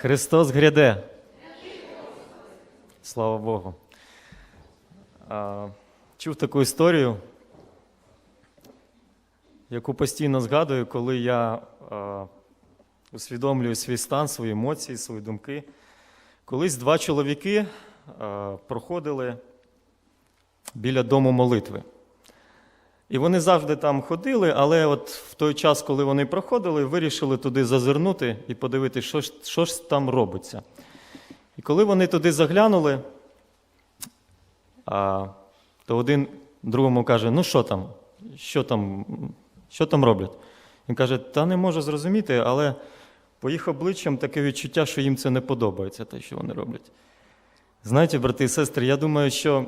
Христос гряде. Слава Богу. Чув таку історію, яку постійно згадую, коли я усвідомлюю свій стан, свої емоції, свої думки. Колись два чоловіки проходили біля дому молитви. І вони завжди там ходили, але от в той час, коли вони проходили, вирішили туди зазирнути і подивитися, що ж, що ж там робиться. І коли вони туди заглянули, то один другому каже: ну що там, що там, що там роблять? Він каже, та не можу зрозуміти, але по їх обличчям таке відчуття, що їм це не подобається, те, що вони роблять. Знаєте, брати і сестри, я думаю, що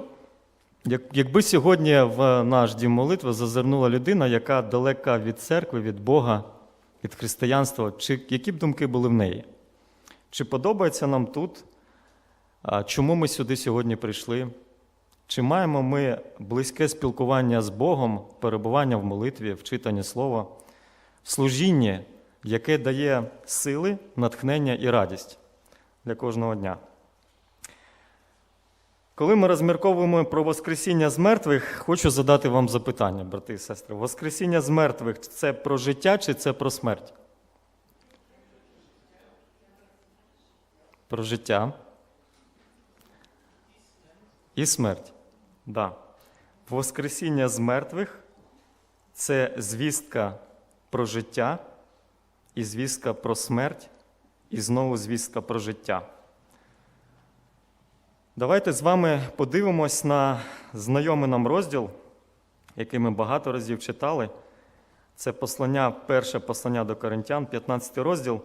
якби сьогодні в наш дім молитви зазирнула людина, яка далека від церкви, від Бога, від християнства, чи які б думки були в неї? Чи подобається нам тут? Чому ми сюди сьогодні прийшли? Чи маємо ми близьке спілкування з Богом, перебування в молитві, в читанні слова, в служінні, яке дає сили, натхнення і радість для кожного дня? Коли ми розмірковуємо про Воскресіння з мертвих, хочу задати вам запитання, брати і сестри. Воскресіння з мертвих це про життя чи це про смерть? Про життя. І смерть. Да. Воскресіння з мертвих це звістка про життя, і звістка про смерть, і знову звістка про життя. Давайте з вами подивимось на знайомий нам розділ, який ми багато разів читали. Це послання, перше послання до Коринтян, 15 розділ.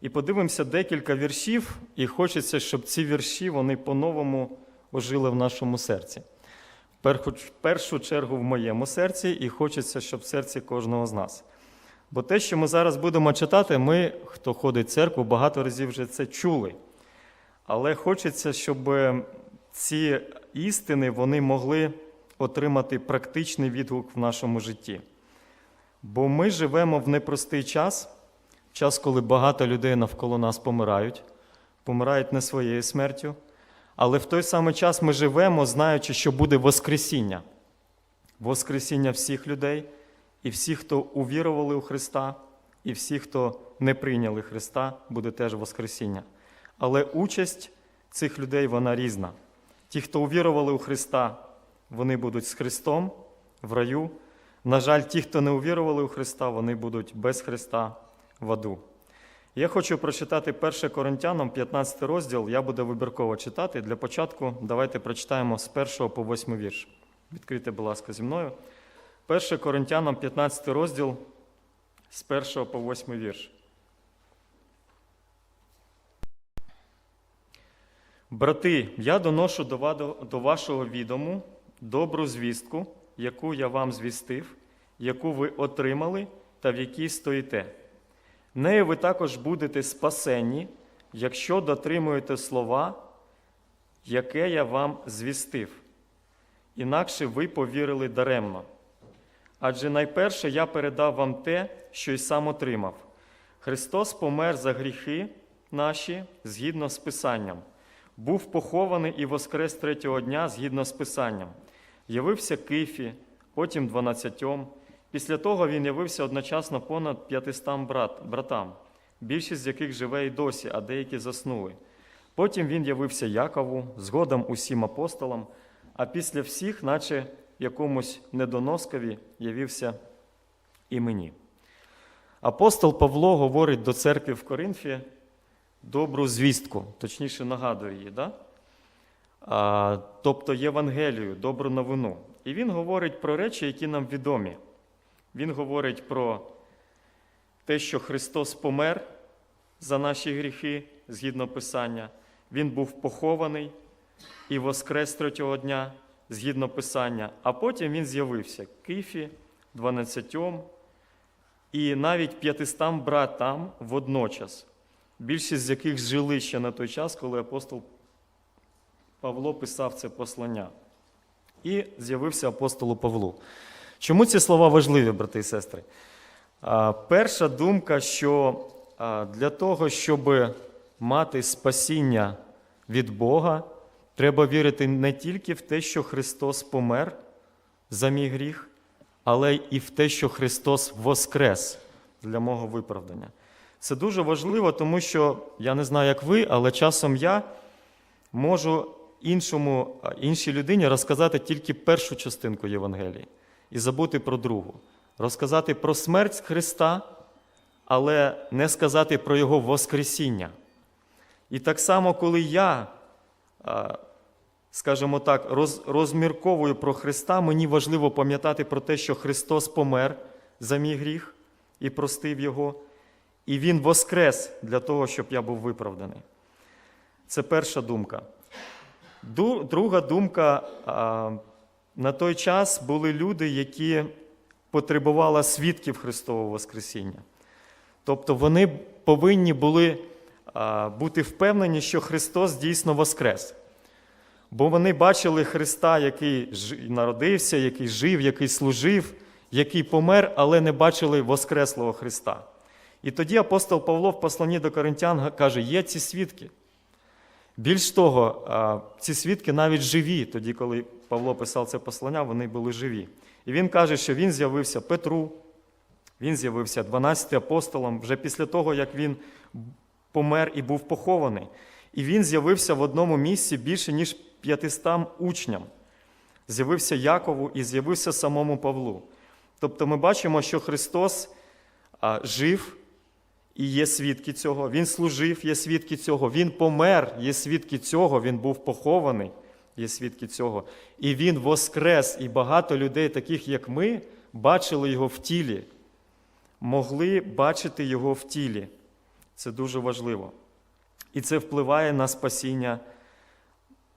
І подивимося декілька віршів, і хочеться, щоб ці вірші вони по-новому ожили в нашому серці. В першу, чергу в моєму серці, і хочеться, щоб в серці кожного з нас. Бо те, що ми зараз будемо читати, ми, хто ходить в церкву, багато разів вже це чули. Але хочеться, щоб ці істини вони могли отримати практичний відгук в нашому житті. Бо ми живемо в непростий час, час, коли багато людей навколо нас помирають, помирають не своєю смертю. Але в той самий час ми живемо, знаючи, що буде Воскресіння. Воскресіння всіх людей, і всіх, хто увірували у Христа, і всіх, хто не прийняли Христа, буде теж Воскресіння. Але участь цих людей вона різна. Ті, хто увірували у Христа, вони будуть з Христом в раю. На жаль, ті, хто не увірували у Христа, вони будуть без Христа в аду. Я хочу прочитати 1 Коринтянам, 15 розділ. Я буду вибірково читати. Для початку давайте прочитаємо з 1 по 8 вірш. Відкрийте, будь ласка, зі мною. 1 Коринтянам, 15 розділ з 1 по 8 вірш. Брати, я доношу до ва- до вашого відому добру звістку, яку я вам звістив, яку ви отримали та в якій стоїте. Нею ви також будете спасені, якщо дотримуєте слова, яке я вам звістив. Інакше ви повірили даремно. Адже найперше я передав вам те, що й сам отримав. Христос помер за гріхи наші згідно з Писанням, був похований і воскрес третього дня згідно з Писанням. Явився Кифі, потім дванадцятьом. Після того він явився одночасно понад п'ятистам брат, братам, більшість з яких живе і досі, а деякі заснули. Потім він явився Якову, згодом усім апостолам, а після всіх, наче якомусь недоноскові, явився і мені. Апостол Павло говорить до церкви в Коринфі добру звістку, точніше нагадує її, да? а, тобто Євангелію, добру новину. І він говорить про речі, які нам відомі. Він говорить про те, що Христос помер за наші гріхи згідно Писання. Він був похований і воскрес третього дня згідно Писання, а потім він з'явився Кифі, дванадцятьом і навіть п'ятистам братам водночас, більшість з яких жили ще на той час, коли апостол Павло писав це послання. І з'явився апостолу Павлу. Чому ці слова важливі, брати і сестри? Перша думка, що для того, щоб мати спасіння від Бога, треба вірити не тільки в те, що Христос помер за мій гріх, але і в те, що Христос воскрес для мого виправдання. Це дуже важливо, тому що я не знаю, як ви, але часом я можу іншому, іншій людині розказати тільки першу частинку Євангелії і забути про другу. Розказати про смерть Христа, але не сказати про Його Воскресіння. І так само, коли я, скажімо так, розмірковую про Христа, мені важливо пам'ятати про те, що Христос помер за мій гріх і простив Його, і Він воскрес для того, щоб я був виправданий. Це перша думка. Друга думка. На той час були люди, які потребували свідків Христового Воскресіння. Тобто вони повинні були бути впевнені, що Христос дійсно воскрес. Бо вони бачили Христа, який народився, який жив, який служив, який помер, але не бачили Воскреслого Христа. І тоді апостол Павло в посланні до Коринтян каже: є ці свідки. Більш того, ці свідки навіть живі, тоді, коли Павло писав це послання, вони були живі. І він каже, що він з'явився Петру, він з'явився 12 апостолам вже після того, як він помер і був похований. І він з'явився в одному місці більше, ніж 500 учням. З'явився Якову і з'явився самому Павлу. Тобто ми бачимо, що Христос жив і є свідки цього. Він служив, є свідки цього. Він помер, є свідки цього. Він був похований, є свідки цього. І він воскрес. І багато людей, таких як ми, бачили його в тілі, могли бачити його в тілі. Це дуже важливо. І це впливає на спасіння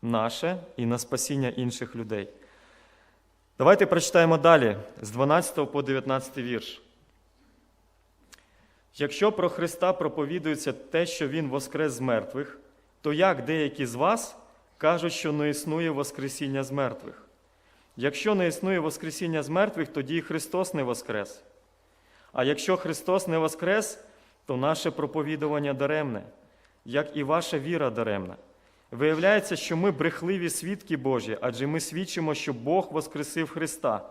наше і на спасіння інших людей. Давайте прочитаємо далі з 12 по 19 вірш. Якщо про Христа проповідується те, що Він воскрес з мертвих, то як деякі з вас кажуть, що не існує Воскресіння з мертвих? Якщо не існує Воскресіння з мертвих, тоді і Христос не воскрес. А якщо Христос не воскрес, то наше проповідування даремне, як і ваша віра даремна. Виявляється, що ми брехливі свідки Божі, адже ми свідчимо, що Бог воскресив Христа,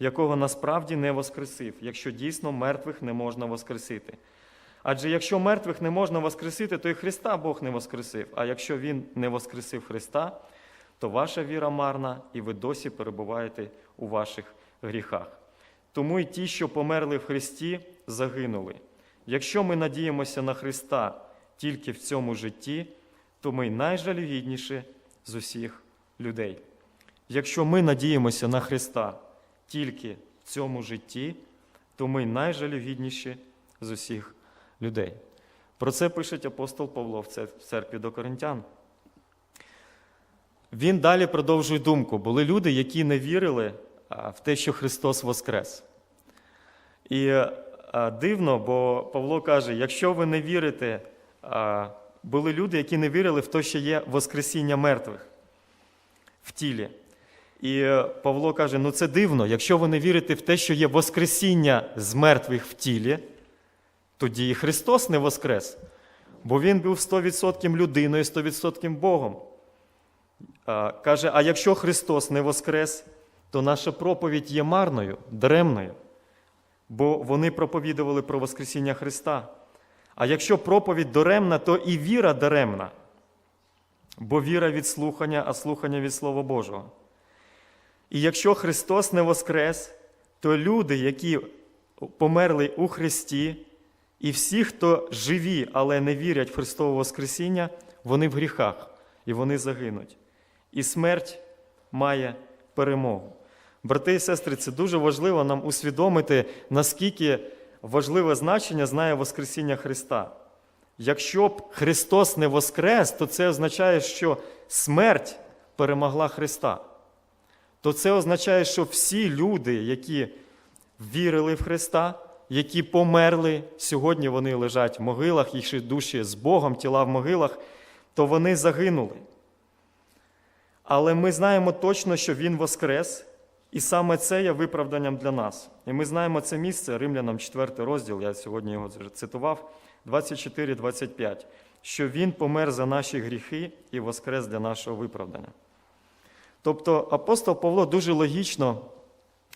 якого насправді не воскресив, якщо дійсно мертвих не можна воскресити. Адже якщо мертвих не можна воскресити, то і Христа Бог не воскресив. А якщо Він не воскресив Христа, то ваша віра марна, і ви досі перебуваєте у ваших гріхах. Тому й ті, що померли в Христі, загинули. Якщо ми надіємося на Христа тільки в цьому житті, то ми найжалюгідніші з усіх людей. Якщо ми надіємося на Христа тільки в цьому житті, то ми найжалюгідніші з усіх людей. Про це пише апостол Павло в церкві до Коринтян. Він далі продовжує думку. Були люди, які не вірили в те, що Христос воскрес. І дивно, бо Павло каже: якщо ви не вірите, були люди, які не вірили в те, що є Воскресіння мертвих в тілі. І Павло каже: ну це дивно, якщо ви не вірите в те, що є Воскресіння з мертвих в тілі, тоді і Христос не воскрес, бо Він був 100% людиною, 100% Богом. Каже, а якщо Христос не воскрес, то наша проповідь є марною, даремною, бо вони проповідували про Воскресіння Христа. А якщо проповідь даремна, то і віра даремна, бо віра від слухання, а слухання від Слова Божого. І якщо Христос не воскрес, то люди, які померли у Христі, і всі, хто живі, але не вірять в Христове Воскресіння, вони в гріхах і вони загинуть. І смерть має перемогу. Брати і сестри, це дуже важливо нам усвідомити, наскільки важливе значення знає Воскресіння Христа. Якщо б Христос не воскрес, то це означає, що смерть перемогла Христа. То це означає, що всі люди, які вірили в Христа, які померли, сьогодні вони лежать в могилах, їх душі з Богом, тіла в могилах, то вони загинули. Але ми знаємо точно, що Він воскрес, і саме це є виправданням для нас. І ми знаємо це місце, Римлянам 4 розділ, я сьогодні його цитував, 24-25. що Він помер за наші гріхи і воскрес для нашого виправдання. Тобто апостол Павло дуже логічно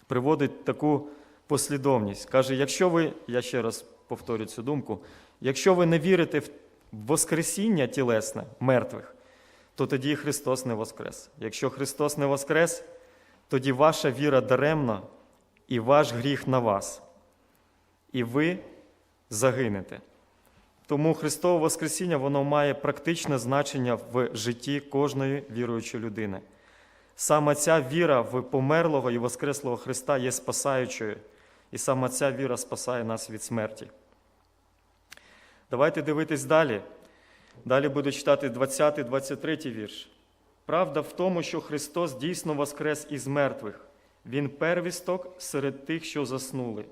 приводить таку послідовність. Каже, якщо ви, я ще раз повторю цю думку, якщо ви не вірите в Воскресіння тілесне мертвих, то тоді Христос не воскрес. Якщо Христос не воскрес, тоді ваша віра даремна і ваш гріх на вас. І ви загинете. Тому Христове Воскресіння воно має практичне значення в житті кожної віруючої людини. Саме ця віра в померлого і воскреслого Христа є спасаючою, і саме ця віра спасає нас від смерті. Давайте дивитись далі. Далі буду читати 20-23 вірш. Правда в тому, що Христос дійсно воскрес із мертвих. Він первісток серед тих, що заснули.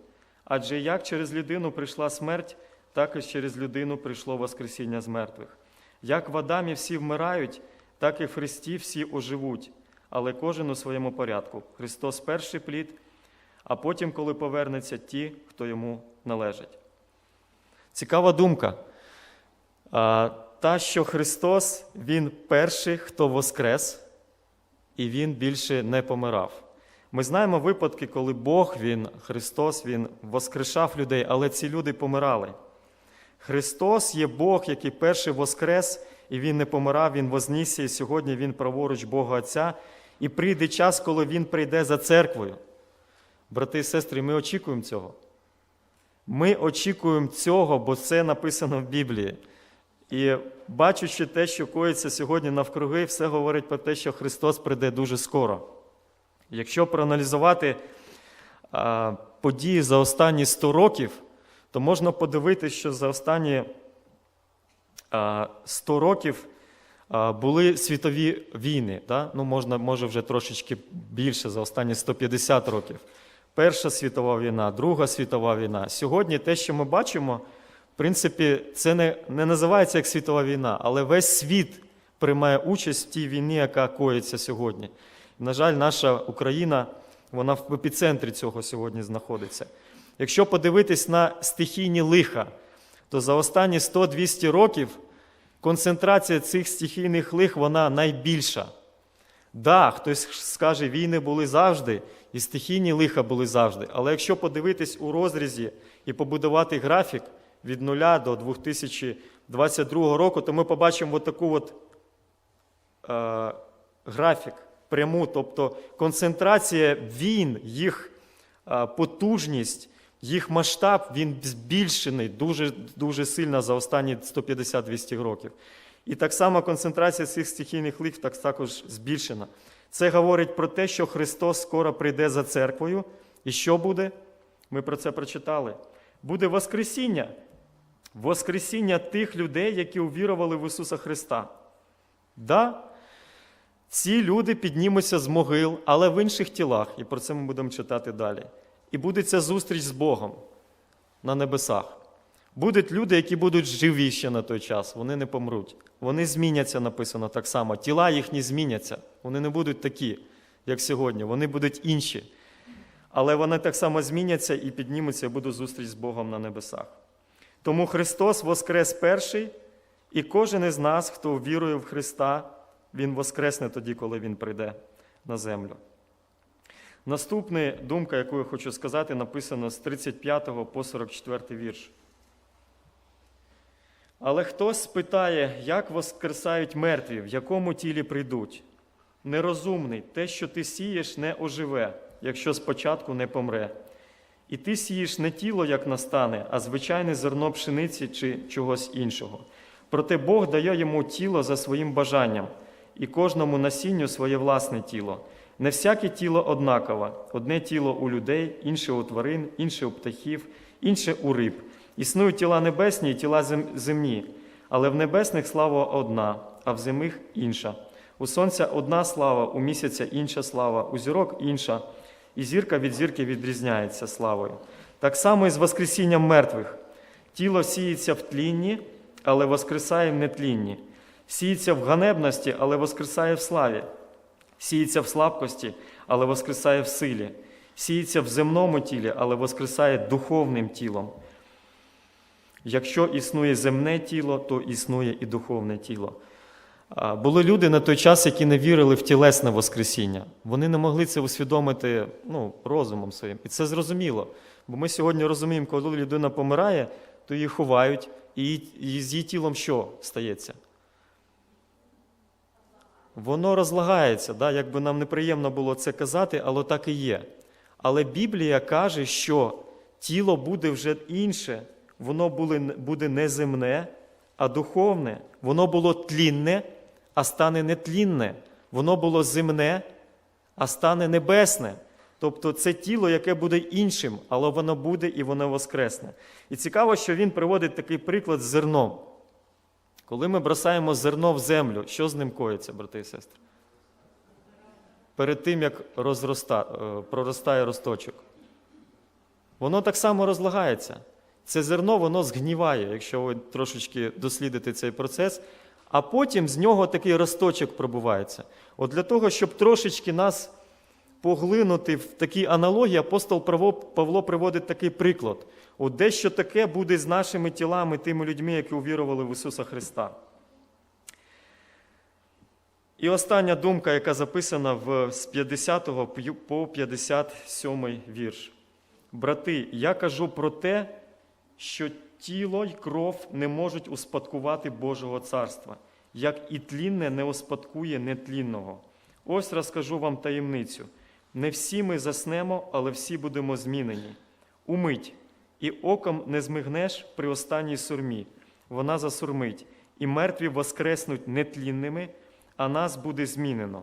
Адже як через людину прийшла смерть, так і через людину прийшло Воскресіння з мертвих. Як в Адамі всі вмирають, так і в Христі всі оживуть, але кожен у своєму порядку. Христос перший плід, а потім, коли повернеться ті, хто йому належить. Цікава думка. Та, що Христос, Він перший, хто воскрес, і Він більше не помирав. Ми знаємо випадки, коли Бог, Він, Христос, Він воскрешав людей, але ці люди помирали. Христос є Бог, який перший воскрес, і Він не помирав, Він вознісся, і сьогодні Він праворуч Бога Отця. І прийде час, коли Він прийде за церквою. Брати і сестри, ми очікуємо цього. Ми очікуємо цього, бо це написано в Біблії. І бачучи те, що коїться сьогодні навкруги, все говорить про те, що Христос прийде дуже скоро. Якщо проаналізувати а, події за останні 100 років, то можна подивитися, що за останні а, 100 років були світові війни. Да? Ну, можна, може вже трошечки більше за останні 150 років. Перша світова війна, Друга світова війна. Сьогодні те, що ми бачимо, в принципі, це не, не називається як світова війна, але весь світ приймає участь в тій війні, яка коїться сьогодні. На жаль, наша Україна вона в епіцентрі цього сьогодні знаходиться. Якщо подивитись на стихійні лиха, то за останні 100-200 років концентрація цих стихійних лих вона найбільша. Да, хтось скаже, війни були завжди, і стихійні лиха були завжди. Але якщо подивитись у розрізі і побудувати графік від 0 до 2022 року, то ми побачимо таку от, е, графік пряму, тобто концентрація війн, їх е, потужність, їх масштаб, він збільшений дуже, дуже сильно за останні 150-200 років. І так само концентрація цих стихійних лих так також збільшена. Це говорить про те, що Христос скоро прийде за церквою. І що буде? Ми про це прочитали. Буде Воскресіння. Воскресіння тих людей, які увірували в Ісуса Христа. Да, ці люди піднімуться з могил, але в інших тілах, і про це ми будемо читати далі. І буде ця зустріч з Богом на небесах. Будуть люди, які будуть живі ще на той час, вони не помруть. Вони зміняться, написано так само. Тіла їхні зміняться. Вони не будуть такі, як сьогодні. Вони будуть інші. Але вони так само зміняться і піднімуться, і буде зустріч з Богом на небесах. Тому Христос воскрес перший, і кожен із нас, хто вірує в Христа, Він воскресне тоді, коли Він прийде на землю. Наступна думка, яку я хочу сказати, написана з 35 по 44 вірш. Але хтось спитає, як воскресають мертві, в якому тілі прийдуть. Нерозумний, те, що ти сієш, не оживе, якщо спочатку не помре. І ти сієш не тіло, як настане, а звичайне зерно пшениці чи чогось іншого. Проте Бог дає йому тіло за своїм бажанням, і кожному насінню своє власне тіло. Не всяке тіло однакове, одне тіло у людей, інше у тварин, інше у птахів, інше у риб. Існують тіла небесні і тіла земні, але в небесних слава одна, а в земних інша. У сонця одна слава, у місяця інша слава, у зірок інша, і зірка від зірки відрізняється славою. Так само і з Воскресінням мертвих. Тіло сіється в тлінні, але воскресає в нетлінні. Сіється в ганебності, але воскресає в славі. Сіється в слабкості, але воскресає в силі. Сіється в земному тілі, але воскресає духовним тілом. Якщо існує земне тіло, то існує і духовне тіло. Були люди на той час, які не вірили в тілесне Воскресіння. Вони не могли це усвідомити ну, розумом своїм. І це зрозуміло. Бо ми сьогодні розуміємо, коли людина помирає, то її ховають, і з її тілом що стається? Воно розлагається, да? якби нам неприємно було це казати, але так і є. Але Біблія каже, що тіло буде вже інше, воно буде не земне, а духовне. Воно було тлінне, а стане нетлінне. Воно було земне, а стане небесне. Тобто це тіло, яке буде іншим, але воно буде і воно воскресне. І цікаво, що він приводить такий приклад з зерном. Коли ми бросаємо зерно в землю, що з ним коїться, брати і сестри? Перед тим, як розроста, е, проростає росточок. Воно так само розлагається. Це зерно воно згніває, якщо ви трошечки дослідите цей процес, а потім з нього такий росточок пробувається. От для того, щоб трошечки нас поглинути в такій аналогії, апостол Павло, приводить такий приклад. От дещо таке буде з нашими тілами, тими людьми, які увірували в Ісуса Христа. І остання думка, яка записана з 50 по 57 вірш. Брати, я кажу про те, що тіло й кров не можуть успадкувати Божого царства, як і тлінне не успадкує нетлінного. Ось розкажу вам таємницю. Не всі ми заснемо, але всі будемо змінені. Умить, і оком не змигнеш при останній сурмі. Вона засурмить, і мертві воскреснуть нетлінними, а нас буде змінено.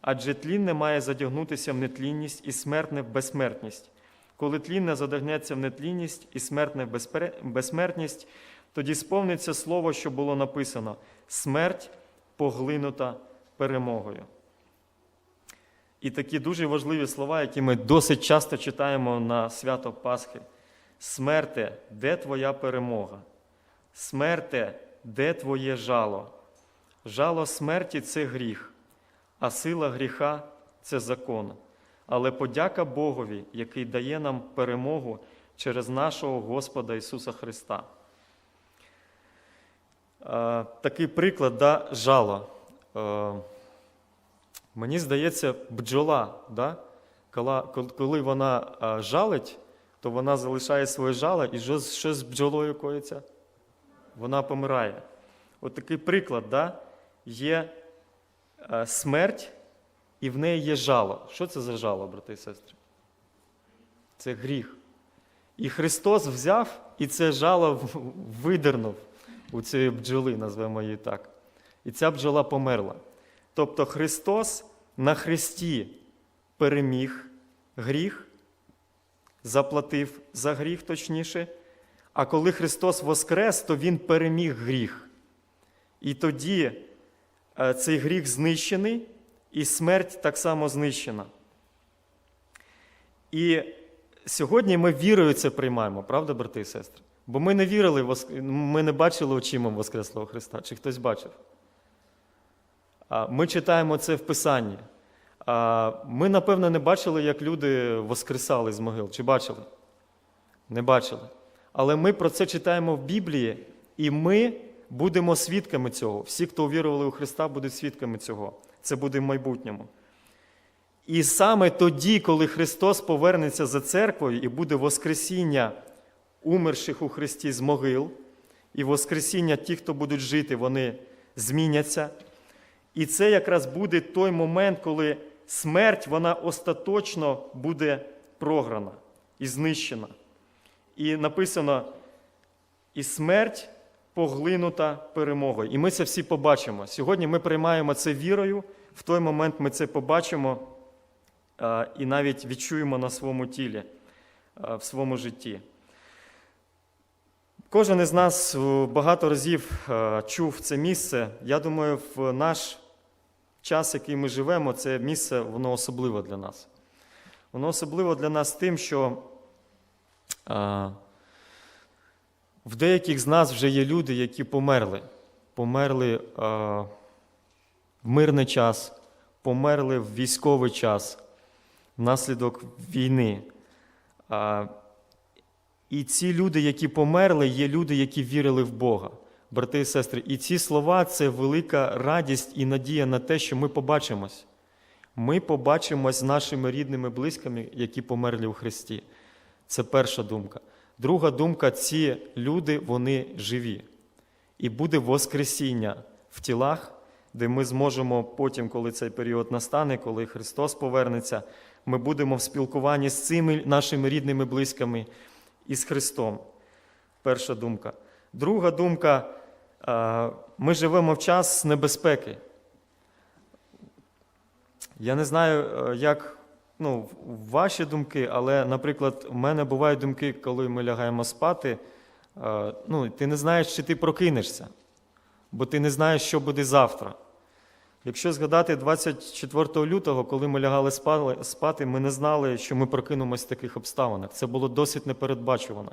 Адже тлінне має задягнутися в нетлінність і смертне в безсмертність. Коли тлінне задягнеться в нетлінність і смертне в безсмертність, тоді сповниться слово, що було написано: смерть поглинута перемогою. І такі дуже важливі слова, які ми досить часто читаємо на свято Пасхи. Смерте, де твоя перемога? Смерте, де твоє жало? Жало смерті це гріх, а сила гріха це закон. Але подяка Богові, який дає нам перемогу через нашого Господа Ісуса Христа. Е, Такий приклад, да, жало. Мені здається, бджола, да? коли, вона жалить, то вона залишає своє жало, і що, з- бджолою коїться? Вона помирає. От такий приклад, да? є смерть, і в неї є жало. Що це за жало, брати і сестри? Це гріх. І Христос взяв і це жало видернув у цієї бджоли, назвемо її так. І ця бджола померла. Тобто Христос на Христі переміг гріх, заплатив за гріх точніше. А коли Христос воскрес, то Він переміг гріх. І тоді е, цей гріх знищений, і смерть так само знищена. І сьогодні ми вірою це приймаємо, правда, брати і сестри? Бо ми не вірили, ми не бачили очима Воскреслого Христа. Чи хтось бачив? Ми читаємо це в Писанні. Ми, напевно, не бачили, як люди воскресали з могил. Чи бачили? Не бачили. Але ми про це читаємо в Біблії, і ми будемо свідками цього. Всі, хто увірували у Христа, будуть свідками цього. Це буде в майбутньому. І саме тоді, коли Христос повернеться за церквою і буде Воскресіння умерших у Христі з могил, і Воскресіння ті, хто будуть жити, вони зміняться. І це якраз буде той момент, коли смерть вона остаточно буде програна і знищена. І написано: і смерть поглинута перемогою. І ми це всі побачимо. Сьогодні ми приймаємо це вірою, в той момент ми це побачимо і навіть відчуємо на своєму тілі, в своєму житті. Кожен із нас багато разів чув це місце. Я думаю, в наш час, який ми живемо, це місце воно особливе для нас. Воно особливо для нас тим, що а, в деяких з нас вже є люди, які померли. Померли а, в мирний час, померли в військовий час, внаслідок війни. А, І ці люди, які померли, є люди, які вірили в Бога, брати і сестри. І ці слова це велика радість і надія на те, що ми побачимось. Ми побачимось з нашими рідними близькими, які померли у Христі. Це перша думка. Друга думка ці люди, вони живі. І буде Воскресіння в тілах, де ми зможемо потім, коли цей період настане, коли Христос повернеться, ми будемо в спілкуванні з цими нашими рідними близькими і з Христом. Перша думка. Друга думка ми живемо в час небезпеки. Я не знаю, е, як ну, ваші думки, але, наприклад, у мене бувають думки, коли ми лягаємо спати. е, Ну, ти не знаєш, чи ти прокинешся, бо ти не знаєш, що буде завтра. Якщо згадати 24 лютого, коли ми лягали спати, ми не знали, що ми прокинемось в таких обставинах. Це було досить непередбачувано.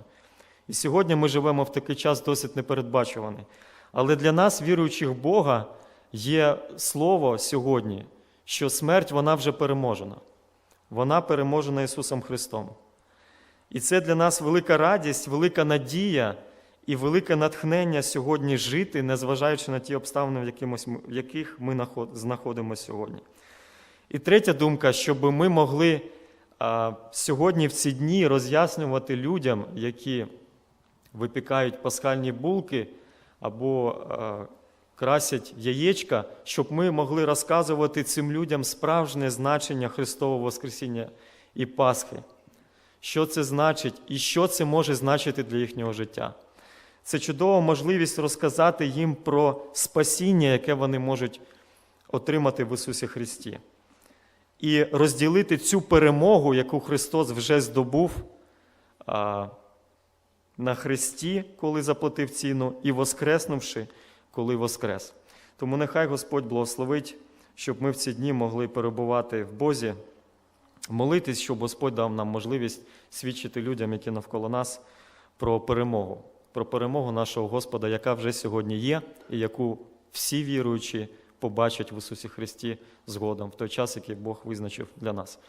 І сьогодні ми живемо в такий час досить непередбачуваний. Але для нас, віруючих Бога, є слово сьогодні, що смерть вона вже переможена. Вона переможена Ісусом Христом. І це для нас велика радість, велика надія і велике натхнення сьогодні жити, незважаючи на ті обставини, в, яких ми знаходимося сьогодні. І третя думка, щоб ми могли сьогодні в ці дні роз'яснювати людям, які випікають пасхальні булки або красять яєчка, щоб ми могли розказувати цим людям справжнє значення Христового Воскресіння і Пасхи. Що це значить і що це може значити для їхнього життя. Це чудова можливість розказати їм про спасіння, яке вони можуть отримати в Ісусі Христі. І розділити цю перемогу, яку Христос вже здобув на Христі, коли заплатив ціну, і воскреснувши, коли воскрес. Тому нехай Господь благословить, щоб ми в ці дні могли перебувати в Бозі, молитись, щоб Господь дав нам можливість свідчити людям, які навколо нас, про перемогу, про перемогу нашого Господа, яка вже сьогодні є, і яку всі віруючі побачать в Ісусі Христі згодом, в той час, який Бог визначив для нас.